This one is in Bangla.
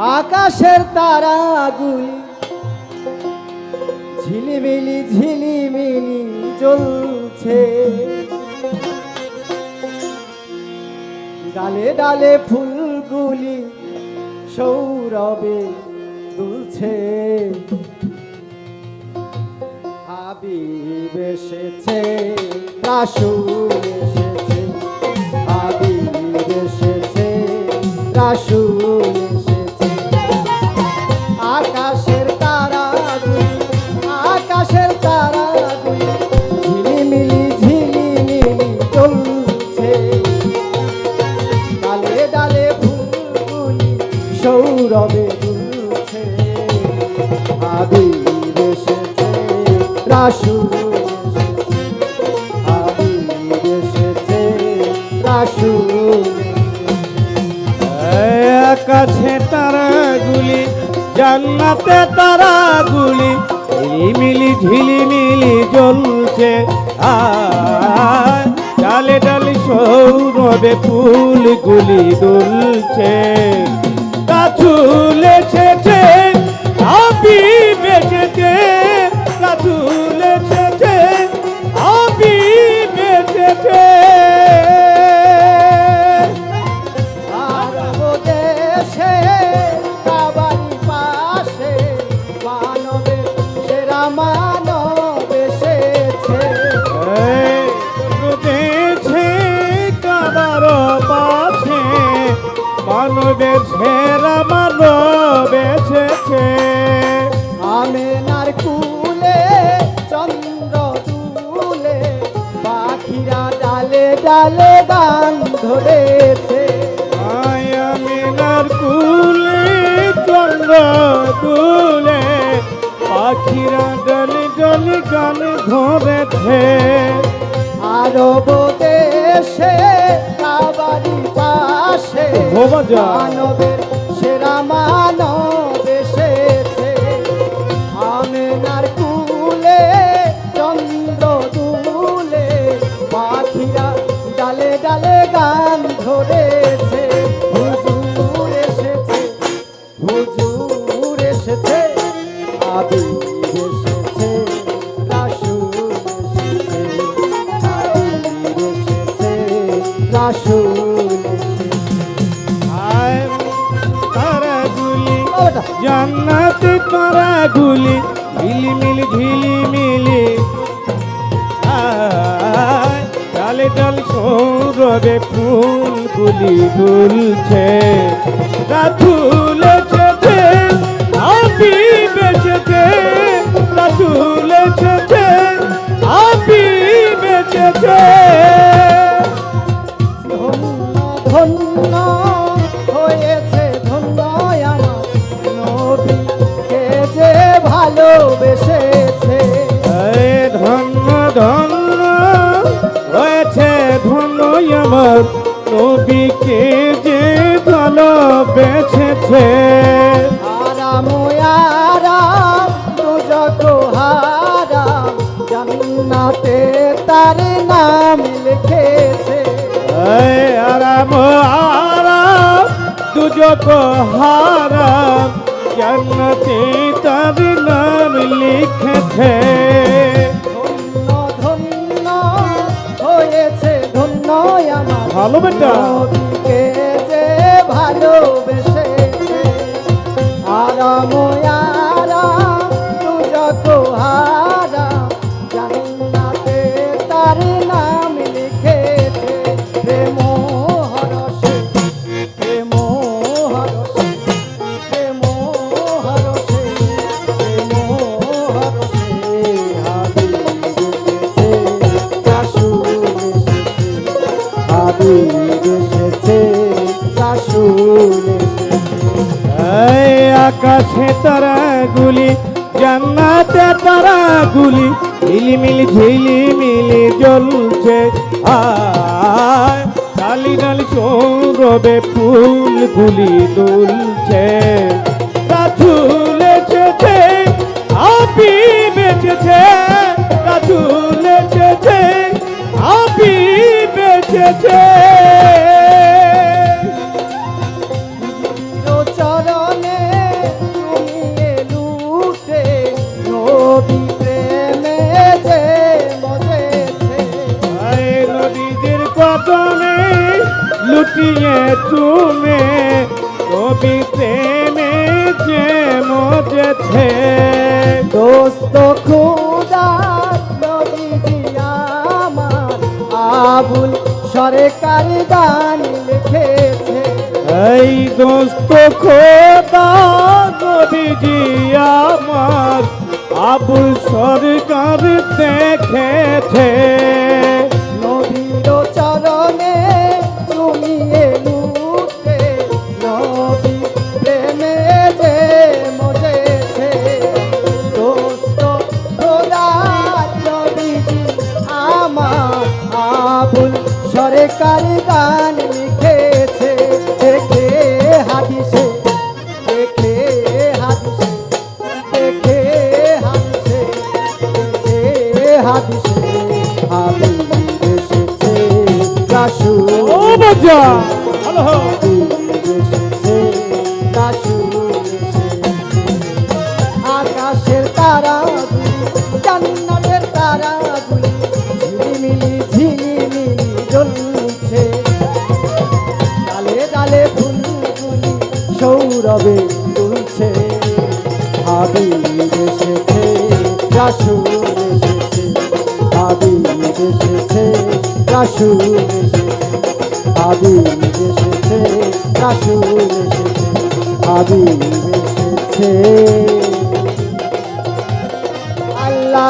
আকাশের তারাগুলি ঝিলিমিলি ঝিলিমিলি জ্বলছে। ডালে ডালে ফুলগুলি সৌরবে দুলছে। হাবিব এসেছে, রাসুল এসেছে। হাবিব এসেছে, রাসুল এসেছে আবির এসেছে আকাশে তারাগুলি জান্নাতে তারাগুলি ঝিলিমিলি ঝিলিমিলি জ্বলছে আর ডালে ডালে সৌরভে ফুলগুলি দুলছে কাছুল এসেছে দেশে কাবারি পাশে মানবে সেরা মানব এসেছে। রুদেছে কাদার পাছে মানবের সেরা মানব এসেছে। আমেনার কুলে চন্দ্র তুলে পাখিরা ডালে ডালে গান ধরেছে। আয়ামিনার কুলে চন্দ্র তুলে পাখিরা গল গল গান ধরেছে আরব দেশে কাবারি পাশে। মানবের ঝিলিমিলি ঝিলিমিলি আয় ডালে ডাল সৌরভে ফুলগুলি দুলছে রাতুল নবীকে যে ভালোবেসেছে জান্নাতে তার নাম লিখেছে। আরাম আরাম দুজক হারাম জান্নাতে তার নাম লিখেছে। ধন্য আমার ভালো বেটা। কে যে ভালোবেসে আরাম তারাগুলি জান্নাতে তারাগুলি ঝিলিমিলি ঝিলিমিলি জ্বলছে। আয় ডালি ডালি ফুল গুলি দুলছে। দিয়ে তুমি কবি প্রেমে যে মজেছে। দোস্ত নবীজি আমার আবুল সরকার গান লিখেছে। এই দোস্ত খোদা নবীজি আমার আবুল সরকার দেখেছে। আকাশের তারাগুলি জান্নাতের তারাগুলি ঝিলিমিলি ঝিলিমিলি জ্বলছে। ডালে ডালে ফুলগুলি সৌরভে তুলছে হাবিব এসেছে রাসূল এসেছে। হাবিব এসেছে রাসূল এসেছে। হাবিব এসেছে রাসূল এসেছে হাবিব এসেছে। আল্লাহ